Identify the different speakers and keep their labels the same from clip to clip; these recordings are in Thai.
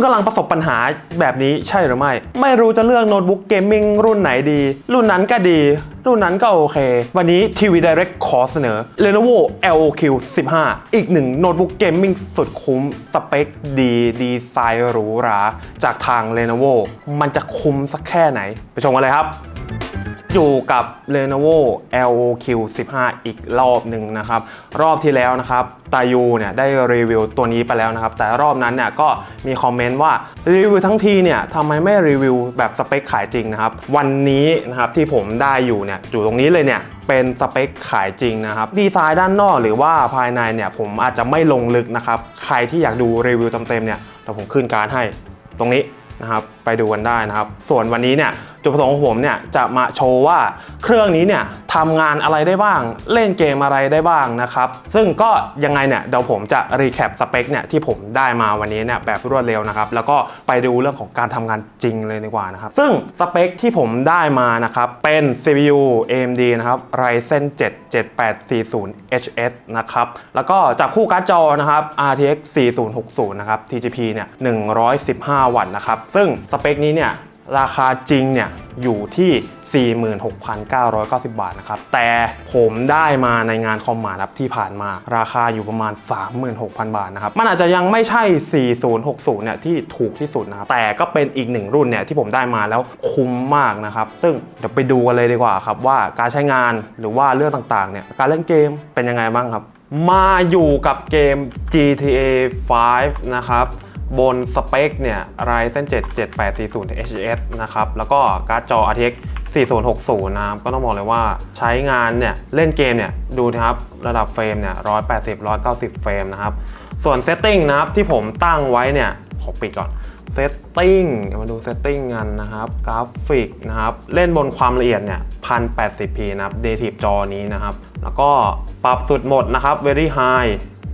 Speaker 1: คุณกำลังประสบปัญหาแบบนี้ใช่หรือไม่ ไม่รู้จะเลือกโน้ตบุ๊กเกมมิ่งรุ่นไหนดี รุ่นนั้นก็ดี รุ่นนั้นก็โอเค วันนี้ TV Direct ขอเสนอ Lenovo LOQ 15 อีกหนึ่งโน้ตบุ๊กเกมมิ่งสุดคุ้ม สเปคดี ดีไซน์หรูหรา จากทาง Lenovo มันจะคุ้มสักแค่ไหน ไปชมกันเลยครับ อยู่กับ Lenovo LOQ 15 อีกรอบหนึ่งนะครับ รอบที่แล้วนะครับตายูเนี่ยได้รีวิวตัวนี้ไปแล้วนะครับ แต่รอบนั้นเนี่ยก็มีคอมเมนต์ว่ารีวิวทั้งทีเนี่ยทำไมไม่รีวิวแบบสเปคขายจริงนะครับ วันนี้นะครับที่ผมได้อยู่เนี่ยอยู่ตรงนี้เลยเนี่ยเป็นสเปคขายจริงนะครับ ดีไซน์ด้านนอกหรือว่าภายในเนี่ยผมอาจจะไม่ลงลึกนะครับ ใครที่อยากดูรีวิวเต็มๆเนี่ยเดี๋ยวผมขึ้นการให้ตรงนี้นะครับไปดูกันได้นะครับ ส่วนวันนี้เนี่ยจุดประสงค์ของผมเนี่ยจะมาโชว์ว่าเครื่องนี้เนี่ยทำงานอะไรได้บ้าง เล่นเกมอะไรได้บ้างนะครับ ซึ่งก็ยังไงเนี่ยเดี๋ยวผมจะรีแคปสเปคเนี่ยที่ผมได้มาวันนี้เนี่ยแบบรวดเร็วนะครับ แล้วก็ไปดูเรื่องของการทำงานจริงเลยดีกว่านะครับ ซึ่งสเปคที่ผมได้มานะครับ เป็น CPU AMD นะครับ Ryzen 7 7840 HS นะครับ แล้วก็จากคู่การ์ดจอนะครับ RTX 4060 นะครับ TGP เนี่ย 115 วัตต์นะครับ ซึ่งสเปคนี้เนี่ย ราคาจริงเนี่ยอยู่ที่ 46,990 บาทนะครับ แต่ผมได้มาในงานคอมมาครับที่ผ่านมา ราคาอยู่ประมาณ 36,000 บาทนะครับ มันอาจจะยังไม่ใช่ 4060 เนี่ยที่ถูกที่สุดนะครับ แต่ก็เป็นอีกหนึ่งรุ่นเนี่ยที่ผมได้มาแล้วคุ้มมากนะครับ ซึ่งเดี๋ยวไปดูกันเลยดีกว่าครับว่าการใช้งานหรือว่าเรื่องต่างๆเนี่ยการเล่นเกมเป็นยังไงบ้างครับ มาอยู่กับเกม GTA 5 นะครับ บนสเปคเนี่ย Ryzen 7 7840 HS นะครับ แล้วก็การ์ดจอ RTX 4060 นะครับ ก็ต้องบอกเลยว่าใช้งานเนี่ย เล่นเกมเนี่ย ดูนะครับ ระดับเฟรมเนี่ย 180 190 เฟรมนะครับ ส่วนเซตติ้งนะครับ ที่ผมตั้งไว้เนี่ยขอปิดก่อนเซตติ้งมาดูเซตติ้งกันนะครับ กราฟิกนะครับ เล่นบนความละเอียดเนี่ย 1080p นะครับ Native จอนี้นะครับ แล้วก็ปรับสุดหมดนะครับ Very High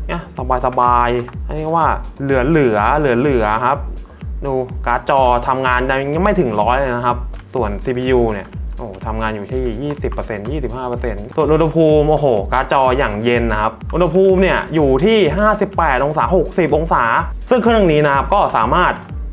Speaker 1: เนี่ยสบายสบายๆอันนี้ว่าเหลือเหลือเหลือเหลือครับ ดูการ์ดจอทำงานยังไม่ถึงร้อยเลยนะครับ ส่วน CPU เนี่ยโอ้โหทำงานอยู่ที่ 20% 25%ส่วนอุณหภูมิโอ้โหการ์ดจออย่างเย็นนะครับ อุณหภูมิเนี่ยอยู่ที่ 58 องศา 60 องศา ซึ่งเครื่องนี้นะครับก็สามารถ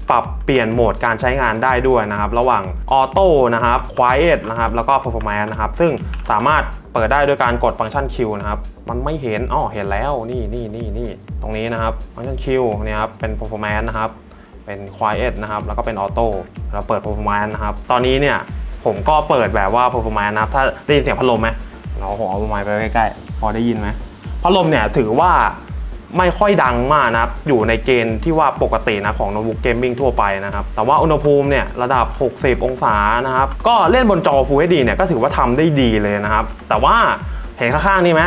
Speaker 1: ปรับเปลี่ยนโหมดการใช้งานได้ด้วยนะครับ ระหว่างออโต้นะครับ Quiet นะครับ แล้วก็ Performance นะครับ ซึ่งสามารถเปิดได้ด้วยการกดฟังก์ชัน Q นะครับ มันไม่เห็นอ๋อเห็นแล้วนี่นี่นี่นี่ตรงนี้นะครับฟังก์ชัน Q เนี่ยครับเป็น Performance นะครับ เป็น Quiet นะครับ แล้วก็เป็นออโต้แล้วเปิด Performance นะครับ ตอนนี้เนี่ยผมก็เปิดแบบว่า Performance นะครับ ถ้าได้ยินเสียงพัดลมไหมเราผมเอาไมค์ไปใกล้ๆพอได้ยินไหมพัดลมเนี่ยถือว่า ไม่ค่อยดังมากนะครับ อยู่ในเกณฑ์ที่ว่าปกตินะของโน้ตบุ๊กเกมมิ่งทั่วไปนะครับ แต่ว่าอุณหภูมิเนี่ยระดับ 60 องศานะครับ ก็เล่นบนจอ Full HD เนี่ยก็ถือว่าทำได้ดีเลยนะครับ แต่ว่าเห็นข้างๆนี่ไหม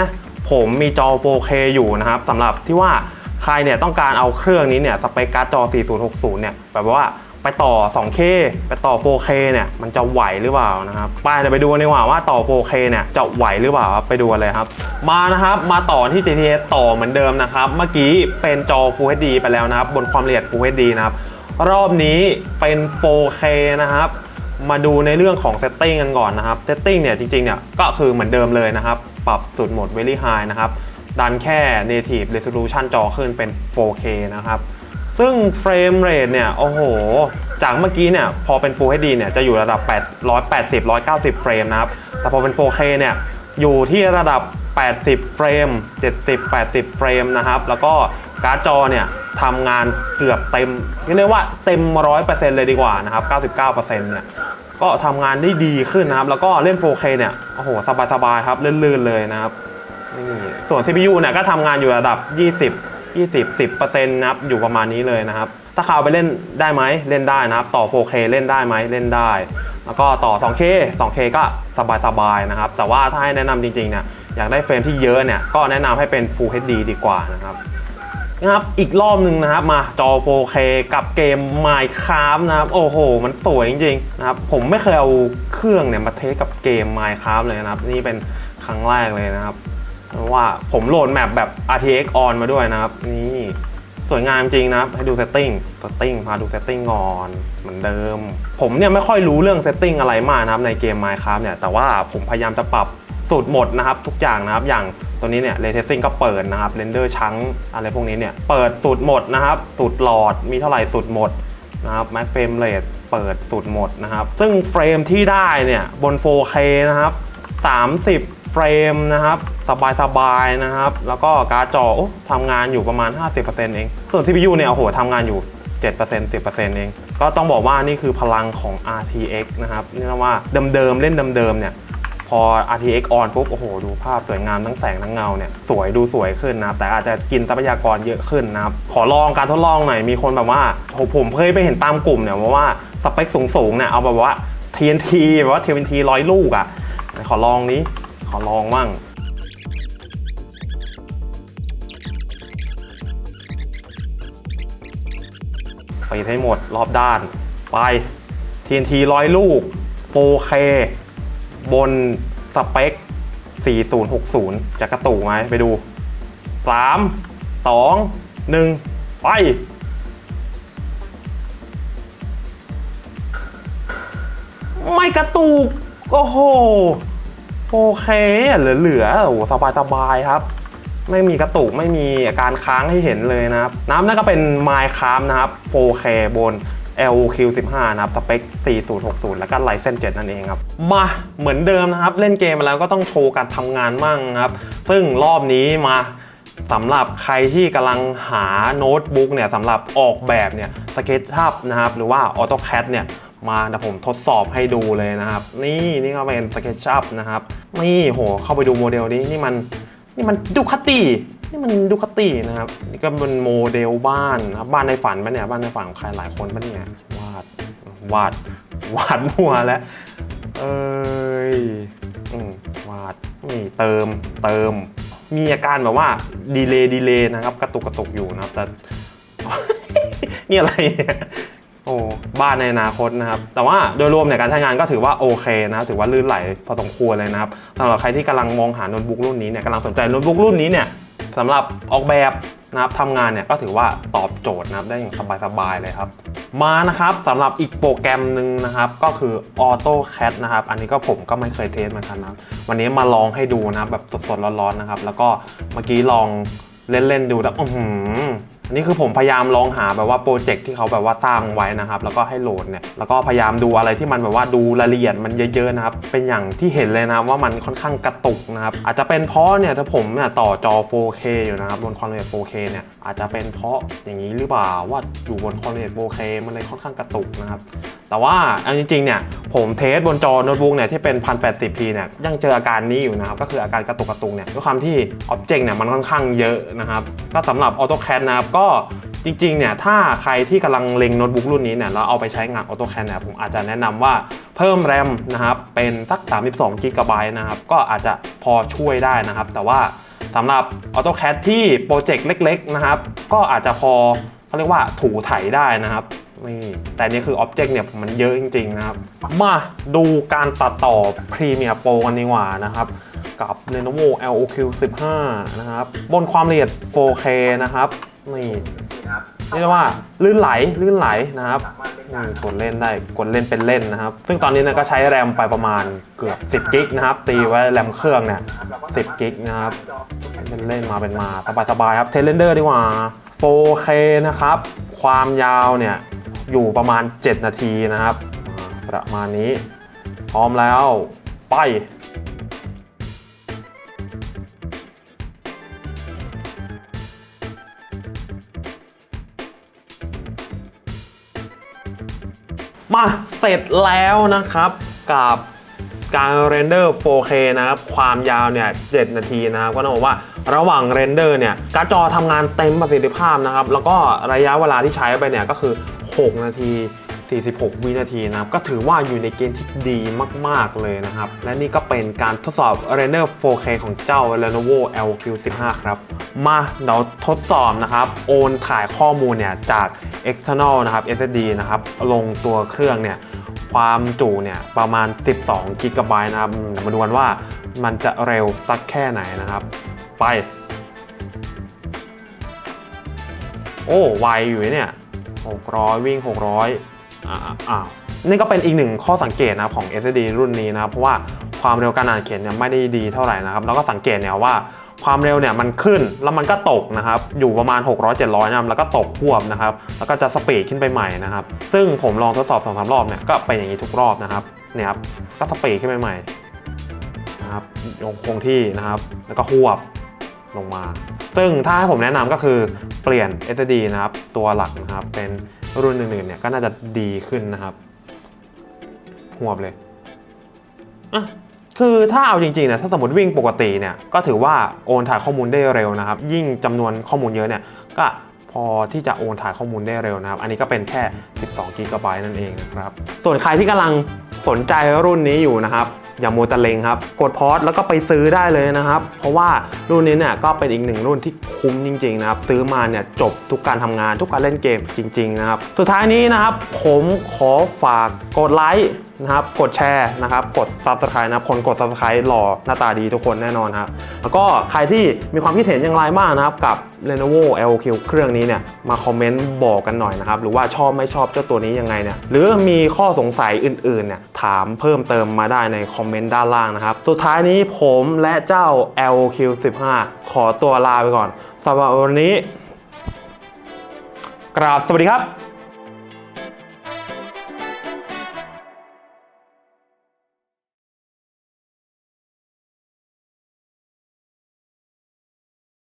Speaker 1: ผมมีจอ 4K อยู่นะครับสำหรับที่ว่าใครเนี่ยต้องการเอาเครื่องนี้เนี่ยสเปคการ์ดจอ 4060 เนี่ยแบบว่า ไปต่อ 2K ไปต่อ 4K เนี่ยมันจะไหวหรือเปล่านะครับไปเดี๋ยวไปดูกันดีกว่าว่าต่อ 4K เนี่ยจะไหวหรือเปล่าครับไปดูกันเลยครับมานะครับมาต่อที่ GTA ต่อเหมือนเดิมนะครับเมื่อกี้เป็นจอ Full HD ไปแล้วนะครับบนความละเอียด Full HD นะครับรอบนี้เป็น 4K นะครับมาดูในเรื่องของเซตติ้งกันก่อนนะครับเซตติ้งเนี่ยจริงๆเนี่ยก็คือเหมือนเดิมเลยนะครับปรับสุดโหมด Very High นะครับดันแค่ Native Resolution จอขึ้นเป็น 4K นะครับ ซึ่งเฟรมเรทเนี่ยโอ้โหจากเมื่อกี้เนี่ยพอเป็น Full HD เนี่ยจะอยู่ระดับ 880 190 เฟรมนะครับ แต่พอเป็น 4K เนี่ยอยู่ที่ระดับ 80 เฟรม 70 80 เฟรมนะครับ แล้วก็การ์ดจอเนี่ยทำงานเกือบเต็มเรียกว่าเต็ม 100%เลยดีกว่านะครับ 99%เนี่ยก็ทำงานได้ดีขึ้นนะครับ แล้วก็เล่น 4K เนี่ยโอ้โหสบายๆครับลื่นๆเลยนะครับนี่ส่วน CPU เนี่ยก็ทำงานอยู่ระดับ 20 20 10%นะครับอยู่ประมาณนี้เลยนะครับ ถ้าเขาเอาไปเล่นได้ไหมเล่นได้นะครับ ต่อ 4K เล่นได้ไหมเล่นได้ แล้วก็ต่อ 2K 2K ก็สบายๆนะครับ แต่ว่าถ้าให้แนะนำจริงๆเนี่ยอยากได้เฟรมที่เยอะเนี่ยก็แนะนำให้เป็น Full HD ดีกว่านะครับนะครับอีกรอบหนึ่งนะครับมาจอ 4K กับเกม Minecraft นะครับ โอ้โห มันสวยจริงๆนะครับผมไม่เคยเอาเครื่องเนี่ยมาเทสกับเกม Minecraft เลยนะครับ นี่เป็นครั้งแรกเลยนะครับ เพราะว่าผมโหลดแมปแบบ RTX on มาด้วยนะครับ นี่สวยงามจริงนะครับ ให้ดูเซตติ้งเซตติ้งพาดูเซตติ้งก่อนเหมือนเดิม ผมเนี่ยไม่ค่อยรู้เรื่องเซตติ้งอะไรมากนะครับในเกม Minecraft เนี่ยแต่ว่าผมพยายามจะปรับสูตรหมดนะครับ ทุกอย่างนะครับ อย่างตัวนี้เนี่ยเรเทสซิ่งก็เปิดนะครับเรนเดอร์ชั้งอะไรพวกนี้เนี่ยเปิดสูตรหมดนะครับสูตรหลอดมีเท่าไหร่สูตรหมดนะครับแม็กเฟรมเรทเปิดสูตรหมดนะครับ ซึ่งเฟรมที่ได้เนี่ยบน 4K นะครับ30 ฟรมนะครับสบายๆนะครับ แล้วก็การ์ดจอทำงานอยู่ประมาณ 50%เอง ส่วน CPU เนี่ยโอ้โหทำงานอยู่ 7% 10%เอง ก็ต้องบอกว่านี่คือพลังของ RTX นะครับนี่นะว่าเดิมๆเล่นเดิมๆเนี่ยพอ RTX on ปุ๊บ โอ้โห ดูภาพสวยงามทั้งแสงทั้งเงาเนี่ย สวยดูสวยขึ้นนะ แต่อาจจะกินทรัพยากรเยอะขึ้นนะครับ ขอลองการทดลองหน่อย มีคนแบบว่าโหผมเคยไปเห็นตามกลุ่มเนี่ยว่าสเปคสูงๆเนี่ย เอาแบบว่า TNT แบบว่า TNT ร้อยลูกอะ่ะ ขอลองนี้ อลองมั่งปิดให้หมดรอบด้าน ไป TNT ร้อยลูก 4K บนสเปค 4060 จะกระตุกไหมไปดู 3 2 1 ไป ไม่กระตุก โอ้โห 4K เหลือๆโอ้โหสบายๆครับ ไม่มีกระตุกไม่มีอาการค้างให้เห็นเลยนะครับ น้ำนั่นก็เป็น Minecraft นะครับ 4K บน LQ15 นะครับ สเปค 4060 แล้วก็ Ryzen 7นั่นเองครับ มาเหมือนเดิมนะครับ เล่นเกมมาแล้วก็ต้องโชว์การทำงานมั่งครับ ซึ่งรอบนี้มาสำหรับใครที่กำลังหาโน้ตบุ๊กเนี่ยสำหรับออกแบบเนี่ย SketchUp นะครับ หรือว่า AutoCAD เนี่ย มาเดี๋ยวผมทดสอบให้ดูเลยนะครับ นี่นี่ก็เป็น SketchUp นะครับ นี่โหเข้าไปดูโมเดลนี้นี่มันนี่มันดูคตินี่มันดูคตินะครับ นี่ก็เป็นโมเดลบ้านนะครับบ้านในฝันปะเนี่ยบ้านในฝันของใครหลายคนปะเนี่ยวาดวาดวาดมัวแล้วเอ้ยอืมวาดนี่เติมเติม มีอาการแบบว่าดีเลย์ดีเลย์นะครับ กระตุกกระตุกอยู่นะครับแต่นี่อะไร โอ้บ้านในอนาคตนะครับ แต่ว่าโดยรวมเนี่ยการใช้งานก็ถือว่าโอเคนะถือว่าลื่นไหลพอสมควรเลยนะครับสำหรับใครที่กำลังมองหาโน้ตบุ๊กรุ่นนี้เนี่ยกำลังสนใจโน้ตบุ๊กรุ่นนี้เนี่ยสำหรับออกแบบนะครับทำงานเนี่ยก็ถือว่าตอบโจทย์นะครับได้อย่างสบายๆเลยครับ มานะครับสำหรับอีกโปรแกรมหนึ่งนะครับ ก็คือ AutoCAD นะครับ อันนี้ก็ผมก็ไม่เคยเทสมือนกันนะวันนี้มาลองให้ดูนะครับแบบสดๆร้อนๆนะครับ แล้วก็เมื่อกี้ลองเล่นๆดูแบบอื้อหือ อันนี้คือผมพยายามลองหาแบบว่าโปรเจกต์ที่เขาแบบว่าสร้างไว้นะครับ แล้วก็ให้โหลดเนี่ย แล้วก็พยายามดูอะไรที่มันแบบว่าดูรายละเอียดมันเยอะๆนะครับ เป็นอย่างที่เห็นเลยนะว่ามันค่อนข้างกระตุกนะครับ อาจจะเป็นเพราะเนี่ยถ้าผมเนี่ยต่อจอ 4K อยู่นะครับบนคอนเนต 4K เนี่ยอาจจะเป็นเพราะอย่างนี้หรือเปล่าว่าอยู่บนคอนเนต 4K มันเลยค่อนข้างกระตุกนะครับ แต่ว่าเอาจริงๆเนี่ยผมเทสบนจอโน้ตบุ๊กเนี่ยที่เป็น 1080p เนี่ยยังเจออาการนี้อยู่นะครับก็คืออาการกระตุกกระตุกเนี่ยด้วยความที่อ็อบเจกต์เนี่ยมันค่อนข้างเยอะนะครับก็สำหรับ AutoCAD นะครับก็จริงๆเนี่ยถ้าใครที่กำลังเล็งโน้ตบุ๊กรุ่นนี้เนี่ยแล้วเอาไปใช้งาน AutoCAD เนี่ยผมอาจจะแนะนำว่าเพิ่มแรมนะครับเป็นสัก 32 g b นะครับก็อาจจะพอช่วยได้นะครับ แต่ว่าสำหรับ AutoCAD ที่โปรเจกต์เล็ก ๆ นะครับ ก็อาจจะพอเขาเรียกว่าถูไถได้นะครับนี่แต่นี่คือ Object เนี่ยมันเยอะจริง ๆ นะครับ มาดูการตัดต่อ Premiere Pro กันดีกว่านะครับกับ Lenovo LOQ 15 นะครับ บนความละเอียด 4K นะครับ นี่เรียกได้ว่าลื่นไหลลื่นไหลนะครับนี่กดเล่นได้กดเล่นเป็นเล่นนะครับ ซึ่งตอนนี้เนะก็ใช้แรมไปประมาณเกือบ 10 กิกนะครับ ตีไว้แรมเครื่องเนี่ย 10 กิกนะครับเป็นเล่นมาเป็นมาสบายๆครับเทเลนเดอร์ดีกว่า 4K นะครับ ความยาวเนี่ยอยู่ประมาณ 7 นาทีนะครับอ่าประมาณนี้ พร้อมแล้วไป มาเสร็จแล้วนะครับกับการเรนเดอร์ 4K นะครับ ความยาวเนี่ย 7 นาทีนะครับ ก็ต้องบอกว่าระหว่างเรนเดอร์เนี่ยการ์ดจอทำงานเต็มประสิทธิภาพนะครับ แล้วก็ระยะเวลาที่ใช้ไปเนี่ยก็คือ 6 นาที 46 วินาทีนะครับ ก็ถือว่าอยู่ในเกณฑ์ที่ดีมาก ๆ เลยนะครับ และนี่ก็เป็นการทดสอบเรนเดอร์ 4K ของเจ้า Lenovo LQ15 ครับ มาเดี๋ยวทดสอบนะครับ โอนถ่ายข้อมูลเนี่ยจาก external นะครับ SSD นะครับลงตัวเครื่องเนี่ยความจุเนี่ยประมาณ 12กิกะไบต์นะครับมาดูกันว่ามันจะเร็วสักแค่ไหนนะครับ ไป โอ้ไวอยู่เนี่ย 600 วิ่ง 600อ่าอ้าวนี่ก็เป็นอีกหนึ่งข้อสังเกตนะครับของ SSD รุ่นนี้นะครับเพราะว่าความเร็วการอ่านเขียนเนี่ยไม่ได้ดีเท่าไหร่นะครับ แล้วก็สังเกตเนี่ยว่า ความเร็วเนี่ยมันขึ้นแล้วมันก็ตกนะครับ อยู่ประมาณ 600 700นะครับแล้วก็ตกพวบนะครับ แล้วก็จะสปีดขึ้นไปใหม่นะครับ ซึ่งผมลองทดสอบ2อสรอบเนี่ยก็เป็นอย่างนี้ทุกรอบนะครับ เนี่ยครับ ก็สปีดขึ้นไปใหม่นะครับยงคงที่นะครับ แล้วก็ควบลงมา ซึ่งถ้าให้ผมแนะนำก็คือเปลี่ยน SSD นะครับ ตัวหลักนะครับ เป็นรุ่นอื่นๆเนี่ยก็น่าจะดีขึ้นนะครับหวบเลยอะ คือถ้าเอาจริงๆนะถ้าสมมติวิ่งปกติเนี่ยก็ถือว่าโอนถ่ายข้อมูลได้เร็วนะครับ ยิ่งจำนวนข้อมูลเยอะเนี่ยก็พอที่จะโอนถ่ายข้อมูลได้เร็วนะครับ อันนี้ก็เป็นแค่ 12 g b นั่นเองนะครับ ส่วนใครที่กำลัง สนใจรุ่นนี้อยู่นะครับอย่ามัวต่เลงครับ กดพอสแล้วก็ไปซื้อได้เลยนะครับ เพราะว่ารุ่นนี้เนี่ยก็เป็นอีกหนึ่งรุ่นที่คุ้มจริงๆนะครับ ซื้อมาเนี่ยจบทุกการทำงานทุกการเล่นเกมจริง ๆ นะครับ สุดท้ายนี้นะครับ ผมขอฝากกดไลค์นะครับ กดแชร์นะครับ กด Subscribe นะคนกด Subscribe หล่อหน้าตาดีทุกคนแน่นอนครับ แล้วก็ใครที่มีความคิดเห็นอย่างไรบ้างนะครับ กับ Lenovo LQ เครื่องนี้เนี่ยมาคอมเมนต์บอกกันหน่อยนะครับ หรือว่าชอบไม่ชอบเจ้าตัวนี้ยังไงเนี่ยหรือมีข้อสงสัยอื่นๆเนี่ยถามเพิ่มเติมมาได้ในคอมเมนต์ด้านล่างนะครับ สุดท้ายนี้ผมและเจ้า LQ 15 ขอตัวลาไปก่อนสำหรับวันนี้ กราบสวัสดีครับ